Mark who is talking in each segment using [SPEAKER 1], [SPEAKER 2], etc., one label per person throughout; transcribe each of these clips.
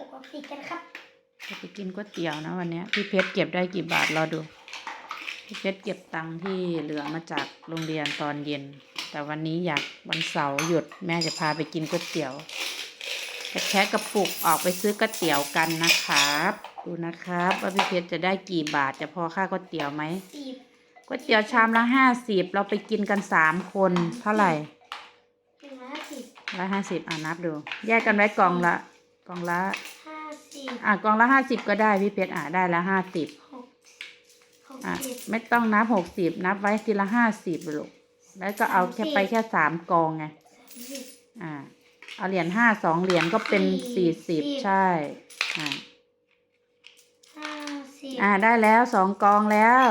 [SPEAKER 1] ปกติกันครับ
[SPEAKER 2] จะไปกินก๋วยเตี๋ยวนะวันเนี้ยพี่เพชรเก็บได้กี่บาทรอดู พี่เพชรเก็บตังค์ที่เหลือมาจากโรงเรียนตอนเย็น แต่วันนี้อยากวันเสาร์หยุดแม่จะพาไปกินก๋วยเตี๋ยวจะแคะกระปุกออกไปซื้อก๋วยเตี๋ยวกันนะครับ ดูนะครับว่าพี่เพชรจะได้กี่บาทจะพอค่าก๋วยเตี๋ยวไหม
[SPEAKER 1] สี่
[SPEAKER 2] ก๋วยเตี๋ยวชามละห้าสิบเราไปกินกันสามคนเท่าไหร่
[SPEAKER 1] หนึ่งร้อยห้าสิบ
[SPEAKER 2] ร้อยห้าสิบอ่านับดู แยกกันไว้กล่องละกล่องละ
[SPEAKER 1] ห้า สิบ
[SPEAKER 2] อ่ากล่องละห้าสิบก็ได้พี่เพชรอ่าได้ละห้าสิบ
[SPEAKER 1] หกหก
[SPEAKER 2] อะ
[SPEAKER 1] สิบ
[SPEAKER 2] ไม่ต้องนับหกสิบนับไว้ทีละห้าสิบลูกแล้วก็เอาแค่ไปแค่สามกองไง
[SPEAKER 1] สามสิบ
[SPEAKER 2] อ่าเอาเหรียญห้าสองเหรียญก็เป็น
[SPEAKER 1] สี่
[SPEAKER 2] สี่สิบ
[SPEAKER 1] สิบ
[SPEAKER 2] ใช่อ่า
[SPEAKER 1] ห้าสิบ
[SPEAKER 2] อ่าได้แล้วสองกองแล้ว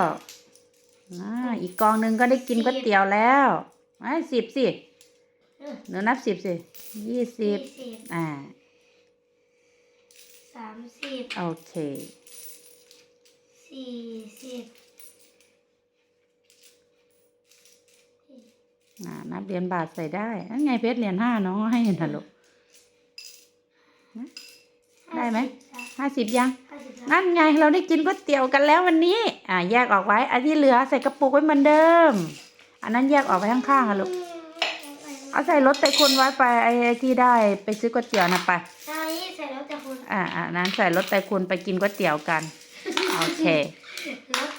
[SPEAKER 2] อ่าอีกกองหนึ่งก็ได้กิน
[SPEAKER 1] สิบ
[SPEAKER 2] ก๋วยเตี๋ยวแล้วไอ้สิบสิ
[SPEAKER 1] เออ
[SPEAKER 2] หนูนับสิบสิยี่สิบ
[SPEAKER 1] ยี่สิบ
[SPEAKER 2] อ่า
[SPEAKER 1] สามสิบ
[SPEAKER 2] โอเค
[SPEAKER 1] สี่สิบ
[SPEAKER 2] อ่านับเหรียญบาทใส่ได้นั่นไงเพชรเหรียญห้าน้องให้เห็นทันลูกได้ไหมห้าสิบยัง
[SPEAKER 1] ห้าสิบ
[SPEAKER 2] นั่นไงเราได้กินก๋วยเตี๋ยวกันแล้ววันนี้ อ่า แยกออกไว้ อันที่เหลือใส่กระปุกไว้เหมือนเดิม อันนั้นแยกออกไปข้างๆอะลูก เอาใส่รถใส่คุณไว้ไปไอ้ไอ้ที่ได้ไปซื้อก๋วยเตี๋ยวนะไป
[SPEAKER 1] ใช่เสร็จแล้วแต่คุณ
[SPEAKER 2] อ่าอ่านั้นใส่รถใส่คุณไปกินก๋วยเตี๋ยวกันโอเค
[SPEAKER 1] รถ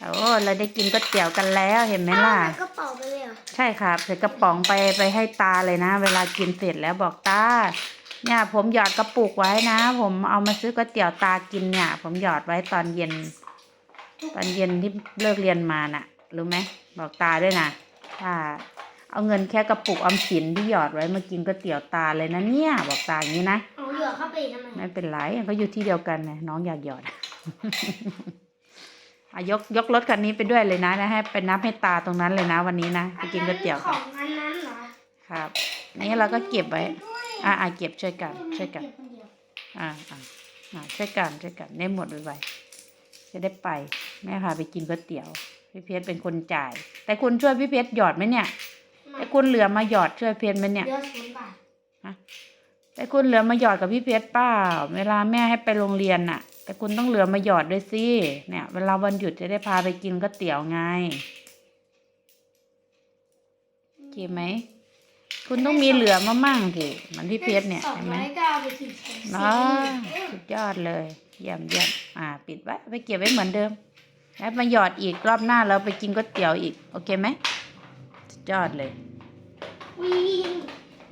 [SPEAKER 2] โอ้เราได้กินก๋วยเตี๋ยวกันแล้วเห็นไหมล่ะ
[SPEAKER 1] เอาใส่กระเป๋าไปเลยเหรอ
[SPEAKER 2] ใช่ครับใส่กระป๋องไปไปให้ตาเลยนะ เวลากินเสร็จแล้วบอกตาเนี่ยผมหยอดกระปุกไว้นะ ผมเอามาซื้อก๋วยเตี๋ยวตากินเนี่ย ผมหยอดไว้ตอนเย็น ตอนเย็นที่เลิกเรียนมาน่ะ รู้ไหมบอกตาด้วยนะถ้า เอาเงินแค่กระปุกออมสินที่หยอดไว้มากินก๋วยเตี๋ยวตาเลยนะเนี่ย บอกตาอย่างนี้นะ
[SPEAKER 1] เอาเหลือเข้าไปอีกทำไม
[SPEAKER 2] ไม่เป็นไรก็อยู่ที่เดียวกันนะน้องอยากหยอดอะยกยกรถคันนี้ไปด้วยเลยนะนะให้ไปนับให้ตาตรงนั้นเลยนะ วันนี้นะไปกินก๋วยเตี๋ยว
[SPEAKER 1] ข
[SPEAKER 2] กั
[SPEAKER 1] อนงอันนั้นเหรอ
[SPEAKER 2] ครับนี่เราก็เก็บไว้อ่าอ่าเก็บช่วยกันช่วยกัน
[SPEAKER 1] เบคนเดียว
[SPEAKER 2] อ่าอ่าอ่าช่วยกันช่วยกันได้หมดไวๆจะได้ไปแม่พาไปกินก๋วยเตี๋ยวพี่เพชรเป็นคนจ่าย แต่คุณช่วยพี่เพชรหยอดไหมเนี่ย แต่คุณเหลือมาหยอดช่วยเพชรไหมเนี่ย
[SPEAKER 1] เดือศูนย์บาท
[SPEAKER 2] แต่คุณเหลือมาหยอดกับพี่เพชรเปล่า เวลาแม่ให้ไปโรงเรียนน่ะ แต่คุณต้องเหลือมาหยอดด้วยสิเนี่ย เวลาวันหยุดจะได้พาไปกินก๋วยเตี๋ยวไงโอเคไหม คุณต้องมีเหลือมามั่งสิเหมันพี่เพชรเนี่ย
[SPEAKER 1] สอง
[SPEAKER 2] เห็นไหม
[SPEAKER 1] ร้อยก็เอาไปกินเฉยๆ
[SPEAKER 2] เนาะสุดยอดเลยเยี่ยมเยี่ยมอ่า ปิดไว้ไปเก็บไว้เหมือนเดิม แล้วมาหยอดอีกรอบหน้าเราไปกินก๋วยเตี๋ยวอีก โอเคไหมสุดยอดเลย
[SPEAKER 1] วิ่ง